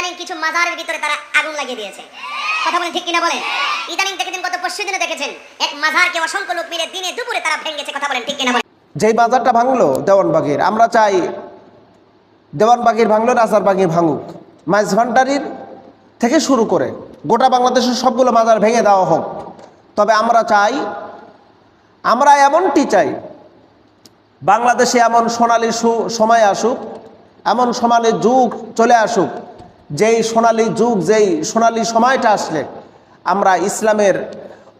ইদানিং কিছু মাজারের ভিতরে তারা আগুন লাগিয়ে দিয়েছে। কথা বলেন ঠিক কিনা বলেন? ইদানিং দেখেছেন গত পরশু দিনে দেখেছেন, এক মাজারকে অসংখ্য লোক মিলে দিনে দুপুরে তারা ভেঙেছে। কথা বলেন ঠিক কিনা বলেন? যেই বাজারটা ভাঙলো, দেওয়ানবাগির, আমরা চাই দেওয়ানবাগির ভাঙলো রাজারবাগির ভাঙুক। মাইজ ভান্ডারির থেকে শুরু করে গোটা বাংলাদেশের সবগুলো মাজার ভেঙে দেওয়া হোক। তবে আমরা চাই, আমরা এমনটি চাই, বাংলাদেশে এমন সোনালি সময় আসুক, এমন সোনালি যুগ চলে আসুক যেই সোনালি যুগ, যেই সোনালি সময়টা আসলে, আমরা ইসলামের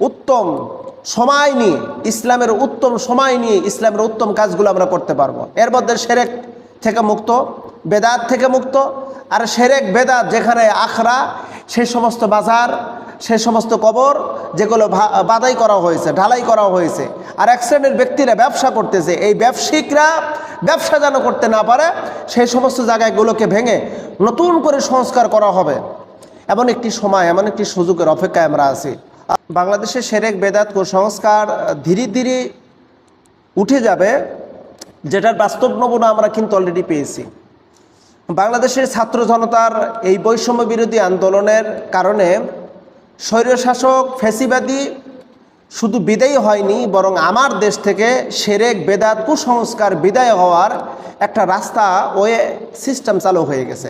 উত্তম সময় নিয়ে, ইসলামের উত্তম সময় নিয়ে ইসলামের উত্তম কাজগুলো আমরা করতে পারব। এর মধ্যে সেরেক থেকে মুক্ত, বেদাত থেকে মুক্ত, আর সেরেক, বেদাত যেখানে আখড়া সেই সমস্ত বাজার, সে সমস্ত কবর, যেগুলো বাদাই করা হয়েছে, ঢালাই করা হয়েছে। আর এক শ্রেণির ব্যক্তিরা ব্যবসা করতেছে। এই ব্যবসায়িকরা ব্যবসা যেন করতে না পারে, সেই সমস্ত জায়গাগুলোকে ভেঙে নতুন করে সংস্কার করা হবে। এমন একটি সময়, এমন একটি সুযোগের অপেক্ষায় আমরা আছি। বাংলাদেশের সেরেক বেদাত কুসংস্কার ধীরে ধীরে উঠে যাবে, যেটার বাস্তব নমুনা আমরা কিন্তু অলরেডি পেয়েছি। বাংলাদেশের ছাত্র জনতার এই বৈষম্য বিরোধী আন্দোলনের কারণে স্বৈরশাসক, ফেসিবাদী শুধু বিদায়ী হয়নি, বরং আমার দেশ থেকে সেরেক, বেদাত, কুসংস্কার বিদায় হওয়ার একটা রাস্তা, ওয়ে সিস্টেম চালু হয়ে গেছে।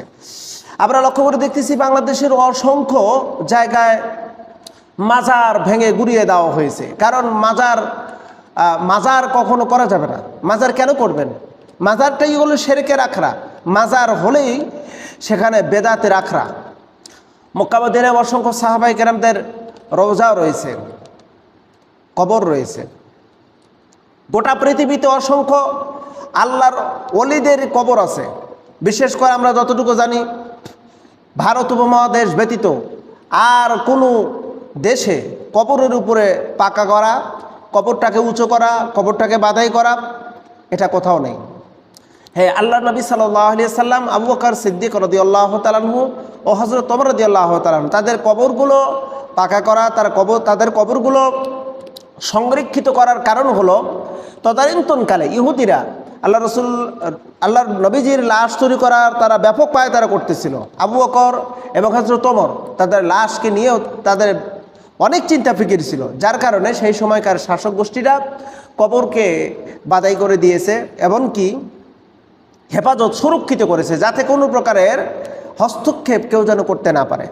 আমরা লক্ষ্য করে দেখতেছি বাংলাদেশের অসংখ্য জায়গায় মাজার ভেঙে গুড়িয়ে দেওয়া হয়েছে। কারণ মাজার মাজার কখনো করা যাবে না। মাজার কেন করবেন? মাজারটাই হলো সেরেকের আখড়া। মাজার হলেই সেখানে বেদাতের আখড়া। মক্কাবাদিনে অসংখ্য সাহাবাই রোজাও রয়েছে। কবর রয়েছে। গোটা পৃথিবীতে অসংখ্য আল্লাহর অলিদের কবর আছে। বিশেষ করে আমরা যতটুকু জানি, ভারত উপমহাদেশ ব্যতীত আর কোনো দেশে কবরের উপরে পাকা করা, কবরটাকে উঁচু করা, কবরটাকে বাধাই করা, এটা কোথাও নেই। হ্যাঁ আল্লাহ নবী সাল্লাহ সাল্লাম আবু বকর সিদ্দিক রদি আল্লাহ তালাহু ও হজরত তমর রদি আল্লাহ তালাহু তাদের কবরগুলো পাকা করা, তার কবর তাদের কবরগুলো সংরক্ষিত করার কারণ হলো তদানীন্তনকালে ইহুদিরা আল্লাহ রসুল, আল্লাহর নবীজির লাশ তৈরি করার তারা ব্যাপক পায়ে তারা করতেছিল। আবু বকর এবং হজরত তোমর তাদের লাশকে নিয়েও তাদের অনেক চিন্তা ফিকির ছিল, যার কারণে সেই সময়কার শাসক গোষ্ঠীরা কবরকে বাদাই করে দিয়েছে এমনকি হেফাজত সুরক্ষিত করেছে, যাতে কোনো প্রকারের হস্তক্ষেপ কেউ যেন করতে না পারে।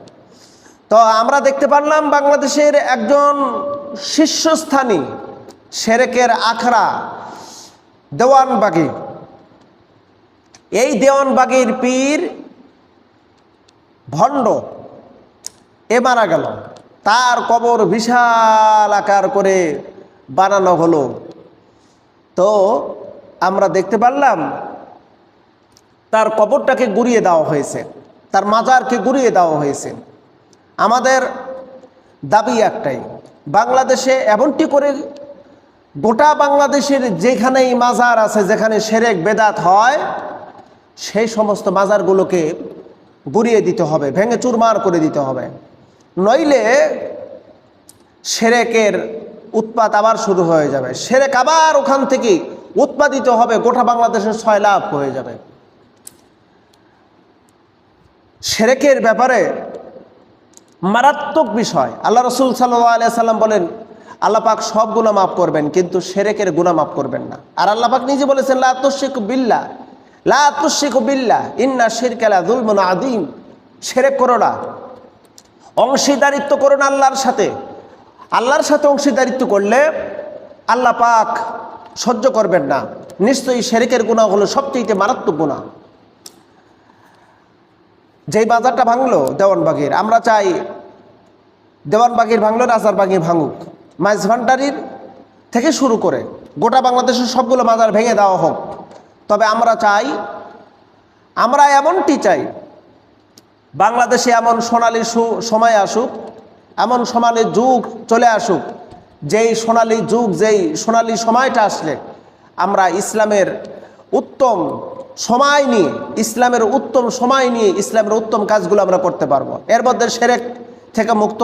তো আমরা দেখতে পারলাম বাংলাদেশের একজন শীর্ষস্থানী সেরেকের আখড়া দেওয়ানবাগি। এই দেওয়ানবাগির পীর ভণ্ড, এ মারা গেল। তার কবর বিশাল আকার করে বানানো হলো। তো আমরা দেখতে পারলাম, তার কবরটাকে গুড়িয়ে দেওয়া হয়েছে, তার মাজারকে গুড়িয়ে দেওয়া হয়েছে। আমাদের দাবি একটাই বাংলাদেশে এমনটি করে গোটা বাংলাদেশের যেখানেই মাজার আছে, যেখানে সেরেক, বেদাত হয়, সেই সমস্ত মাজারগুলোকে গুড়িয়ে দিতে হবে, ভেঙে চুরমার করে দিতে হবে। নইলে সেরেকের উৎপাত আবার শুরু হয়ে যাবে। সেরেক আবার ওখান থেকে উৎপাদিত হবে, গোটা বাংলাদেশের ছয় লাভ হয়ে যাবে। সেরেকের ব্যাপারে মারাত্মক বিষয়। আল্লাহ রসুল সাল্লাহ সাল্লাম বলেন, আল্লাহ পাক সব গুণা মাফ করবেন, কিন্তু সেরেকের গুণা মাফ করবেন না। আর আল্লাহ পাক নিজে বলেছেন লাতুশিক বিল্লা লাতুশিক বিল্লা ইন্না দুলমন আদিম সেরেক করো না। অংশীদারিত্ব করো না আল্লাহর সাথে। আল্লাহর সাথে অংশীদারিত্ব করলে আল্লাহ পাক সহ্য করবেন না। নিশ্চয়ই শেরেকের গুণা হলো সবচেয়ে মারাত্মক গুণা যেই বাজারটা ভাঙলো, দেওয়ানবাগির। আমরা চাই দেওয়ানবাগির ভাঙলো রাজারবাগির ভাঙুক। মাইজ ভান্ডারির থেকে শুরু করে গোটা বাংলাদেশের সবগুলো বাজার ভেঙে দেওয়া হোক। তবে আমরা চাই, আমরা এমনটি চাই, বাংলাদেশে এমন সোনালি সময় আসুক, এমন সোনালি যুগ চলে আসুক, যেই সোনালি যুগ, যেই সোনালি সময়টা আসলে আমরা ইসলামের উত্তম সময় নিয়ে, ইসলামের উত্তম সময় নিয়ে, ইসলামের উত্তম কাজগুলো আমরা করতে পারব। এর মধ্যে সেরেক থেকে মুক্ত,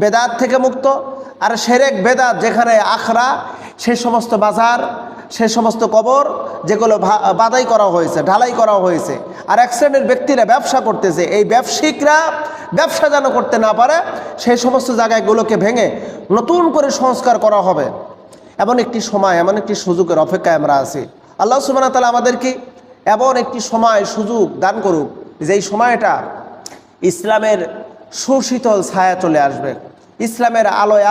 বেদাত থেকে মুক্ত, আর সেরেক, বেদাত যেখানে আখড়া, সে সমস্ত বাজার, সে সমস্ত কবর, যেগুলো বাদাই করা হয়েছে, ঢালাই করা হয়েছে। আর এক শ্রেণির ব্যক্তিরা ব্যবসা করতেছে। এই ব্যবসায়িকরা ব্যবসা যেন করতে না পারে সেই সমস্ত জায়গাগুলোকে ভেঙে নতুন করে সংস্কার করা হবে। এমন একটি সময়, এমন একটি সুযোগের অপেক্ষায় আমরা আছি। আল্লাহ সুবাহ তালা আমাদেরকে এমন একটি সময় সুযোগ দান করুক, যেই সময়টা ইসলামের সুশীতল ছায়া চলে আসবে। ইসলামের আলোয়